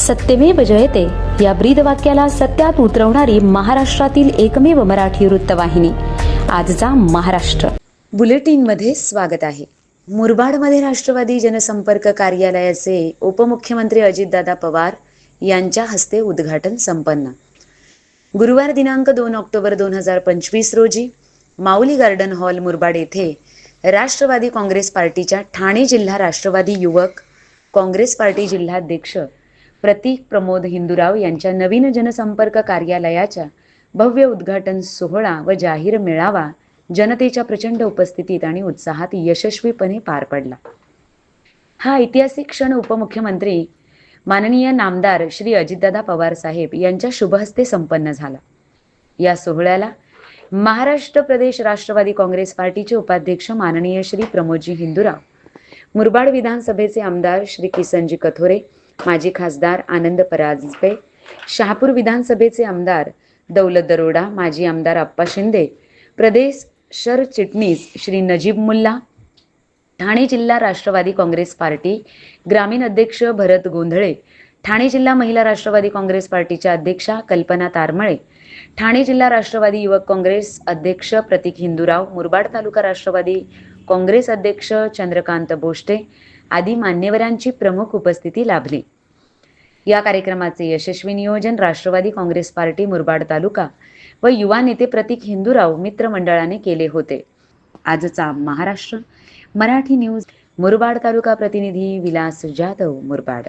सत्यमेव जयते. या ब्रीद वाक्याला सत्यात उतरवणारी महाराष्ट्रातील एकमेव मराठी वृत्तवाहिनी. आजचा महाराष्ट्र. बुलेटिनमध्ये स्वागत आहे. मुरबाडमध्ये राष्ट्रवादी जनसंपर्क कार्यालयाचे उपमुख्यमंत्री अजितदादा पवार यांच्या हस्ते उद्घाटन संपन्न. गुरुवार दिनांक दोन ऑक्टोबर दोन हजार पंचवीस रोजी माऊली गार्डन हॉल मुरबाड येथे राष्ट्रवादी काँग्रेस पार्टीच्या ठाणे जिल्हा राष्ट्रवादी युवक काँग्रेस पार्टी जिल्हाध्यक्ष प्रतीक प्रमोद हिंदुराव यांच्या नवीन जनसंपर्क कार्यालयाच्या भव्य उद्घाटन सोहळा व जाहीर मेळावा जनतेच्या प्रचंड उपस्थितीत आणि उत्साहात यशस्वीपणे पार पडला. हा ऐतिहासिक क्षण उपमुख्यमंत्री माननीय नामदार श्री अजितदादा पवार साहेब यांच्या शुभहस्ते संपन्न झाला. या सोहळ्याला महाराष्ट्र प्रदेश राष्ट्रवादी काँग्रेस पार्टीचे उपाध्यक्ष माननीय श्री प्रमोदजी हिंदुराव मुरबाड विधानसभेचे आमदार श्री किसनजी कथोरे माजी खासदार आनंद परांजपे शहापूर विधानसभेचे आमदार दौलत दरोडा माजी आमदार अप्पा शिंदे प्रदेश सरचिटणीस श्री नजीब मुल्ला ठाणे जिल्हा राष्ट्रवादी काँग्रेस पार्टी ग्रामीण अध्यक्ष भरत गोंधळे ठाणे जिल्हा महिला राष्ट्रवादी काँग्रेस पार्टीच्या अध्यक्षा कल्पना तारमळे ठाणे जिल्हा राष्ट्रवादी युवक काँग्रेस अध्यक्ष प्रतीक हिंदूराव मुरबाड तालुका राष्ट्रवादी काँग्रेस अध्यक्ष चंद्रकांत बोष्टे आदी मान्यवरांची प्रमुख उपस्थिती लाभली. या कार्यक्रमाचे यशस्वी नियोजन राष्ट्रवादी काँग्रेस पार्टी मुरबाड तालुका व युवा नेते प्रतीक हिंदुराव मित्रमंडळाने केले होते. आजचा महाराष्ट्र मराठी न्यूज मुरबाड तालुका प्रतिनिधी विलास जाधव मुरबाड.